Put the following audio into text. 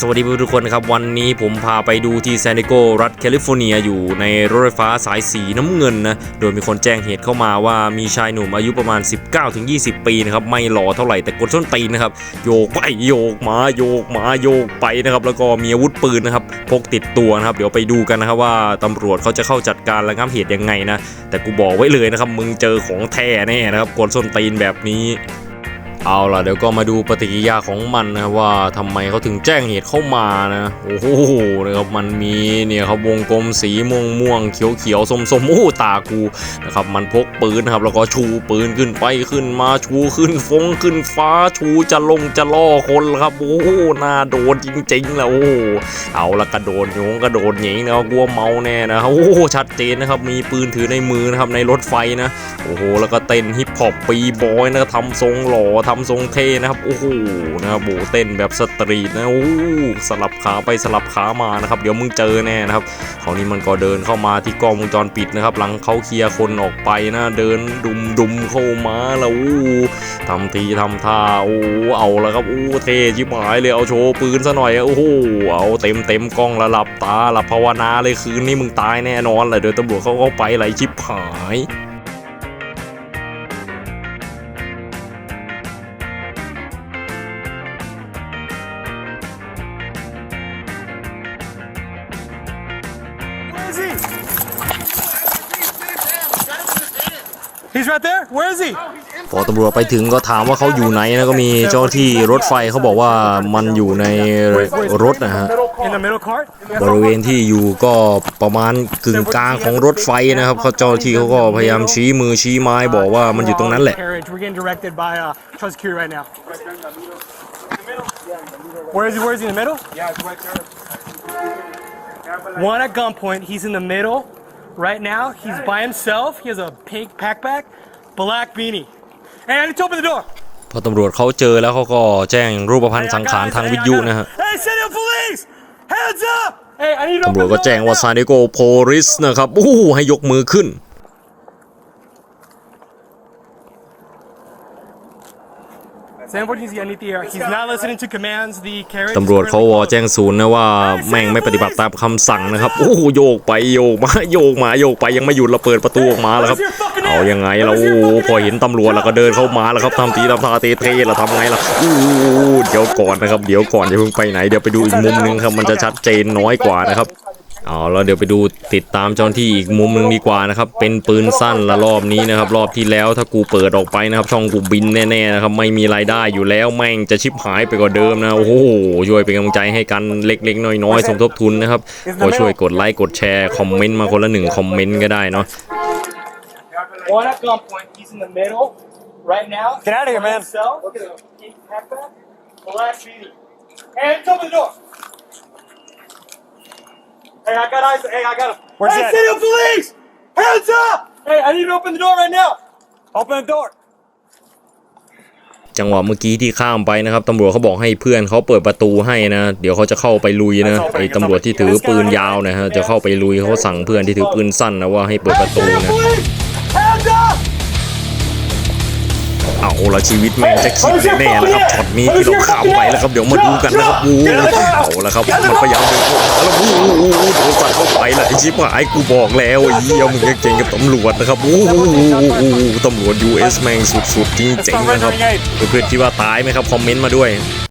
สวัสดีทุกคนครับ วันนี้ผมพาไปดูที่แซนดิโกรัฐแคลิฟอร์เนียอยู่ในรถไฟฟ้าสายสีน้ำเงินนะ โดยมีคนแจ้งเหตุเข้ามาว่ามีชายหนุ่มอายุประมาณ 19-20 ปีนะครับ ไม่หล่อเท่าไหร่แต่กดส้นตีนนะครับ โยกไปโยกมาโยกมาโยกไปนะครับ แล้วก็มีอาวุธปืนนะครับ พกติดตัวนะครับ เดี๋ยวไปดูกันนะครับว่าตำรวจเขาจะเข้าจัดการระงับเหตุยังไงนะ แต่กูบอกไว้เลยนะครับมึงเจอของแท้แน่นะครับกดส้นตีนแบบนี้ เอาล่ะเดี๋ยวก็มาดูปฏิกิริยาของมันนะว่าทำไมเขาถึงแจ้งเหตุเข้ามานะโอ้โหนะครับมันมีเนี่ยครับวงกลมสีม่วงม่วงเขียวเขียวส้มส้มโอ้ตากูนะครับมันพกปืนนะครับแล้วก็ชูปืนขึ้นไปขึ้นมาชูขึ้นฟงขึ้นฟ้าชูจะลงจะล่อคนครับโอ้โหน่าโดนจริงๆแล้วโอ้เอาละกระโดดโยงกระโดดหนีนะกลัวเมาแน่นะครับโอ้โหชัดเจนนะครับมีปืนถือในมือนะครับในรถไฟนะโอ้โหแล้วก็เต้นฮิปฮอปปีบอยนะทำทรงหล่อทำทรงเทนะครับโอ้โหนะครับโอ้โหเต้นแบบสตรีทนะโอ้สลับขาไปสลับขามานะครับเดี๋ยวมึงเจอแน่นะครับคราวนี้มันก็เดินเข้ามาที่กล้องวงจรปิดนะครับ หลังเขาเคลียร์คนออกไปนะ เดินดุมดุมเข้ามาแล้วโอ้ทำทีทำท่าโอ้เอาแล้วครับโอ้เทชิบหายเลยเอาโชว์ปืนซะหน่อยโอ้โหเอาเต็มเต็มกล้องแล้วหลับตาหลับภาวนาเลยคืนนี้มึงตายแน่นอนเลยเดี๋ยวตำรวจเขาเข้าไปไหลชิบหาย he? He's right there. Where is he? พอตำรวจไปถึงก็ถามว่าเขาอยู่ไหนนะก็มีเจ้าหน้าที่รถไฟเขาบอกว่ามันอยู่ในรถนะฮะ In the middle cart. บริเวณที่อยู่ก็ประมาณกึ่งกลางของรถไฟนะครับเขาเจ้าหน้าที่เขาก็พยายามชี้มือชี้ไม้บอกว่ามันอยู่ตรงนั้นแหละ Carriage. We're getting directed by uh, Trust Security right now. Where is he? Where is he? In the middle? Yeah, it's right there. One at gunpoint. He's in the middle. Right now, he's by himself. He has a pink backpack, black beanie. Hey, I need to open the door. พอตำรวจเขาเจอแล้วเขาก็แจ้งรูปพรรณสังขารทางวิทยุนะฮะ Hey, send the police! Hands up! Hey, I need to ตำ open รวจ the ก็ door แจ้งว่า right ซานดิโกโพลิสนะครับ โอ้โหให้ยกมือขึ้น now. San Francisco, I need the air. He's not listening to commands. The carriage. is ตำรวจเขาวอ currently แจ้งศูนย์นะว่าแม่งไม่ปฏิบัติตามคำสั่งนะครับ โอ้โหโยกไปโยกมาโยกมาโยกไปยังไม่หยุดเราเปิดประตูออกมาแล้วครับ เอายังไงเราโอ้โหพอเห็นตำรวจแล้วก็เดินเข้ามาแล้วครับทำทีทำท่าเตะเทเราทำไงล่ะอู้เดี๋ยวก่อนนะครับ เดี๋ยวก่อนอย่าเพิ่งไปไหนเดี๋ยวไปดูอีกมุมหนึงครับมันจะชัดเจนน้อยกว่านะครับ เอาแล้วเดี๋ยวไปดูติดตามเจ้าหน้าที่อีกมุมหนึงดีกว่านะครับ เป็นปืนสั้นละรอบนี้นะครับ รอบที่แล้วถ้ากูเปิดออกไปนะครับ ช่องกูบินแน่ๆนะครับ ไม่มีรายได้อยู่แล้วแม่งจะชิบหายไปกว่าเดิมนะโอ้โหช่วยเป็นกำลังใจให้กันเล็กๆ น้อยๆสมทบทุนนะครับก็ช่วยกดไลค์กดแชร์คอมเมนต์มาคนละหนึ่งคอมเมนต์ก็ได้เนาะ One at gunpoint. He's in the middle right now. Get outta here, man. Himself. Pink backpack, black beanie. Hey, open the door. Hey, I got eyes. Hey, I got him. Where's hey, he at? city police! Hands up! Hey, I need to open the door right now. Open the door. จังหวะเมื่อกี้ที่ข้ามไปนะครับตำรวจเขาบอกให้เพื่อนเขาเปิดประตูให้นะ เดี๋ยวเขาจะเข้าไปลุยนะไอ้ตำรวจที่ถือปืนยาวนะฮะจะเข้าไปลุยเขาสั่งเพื่อนที่ถือปืนสั้นนะว่าให้เปิดประตู City นะ police! Hands up! เอาละชีวิตแม่งจะคิดแน่ๆแล้วครับช็อตนี้ที่เราข้ามไปแล้วครับเดี๋ยวมาดูกันนะครับอู้เอาละครับมันพยายามเดินเข้าแล้วอู้โดนสัตว์เข้าไปแหละไอ้ชิบหายกูบอกแล้วไอ้เหี้ยมึงเก่งกับตำรวจนะครับอู้ตำรวจ US แม่งสุดๆจริงๆนะครับเพื่อนๆคิดว่าตายไหมครับคอมเมนต์มาด้วย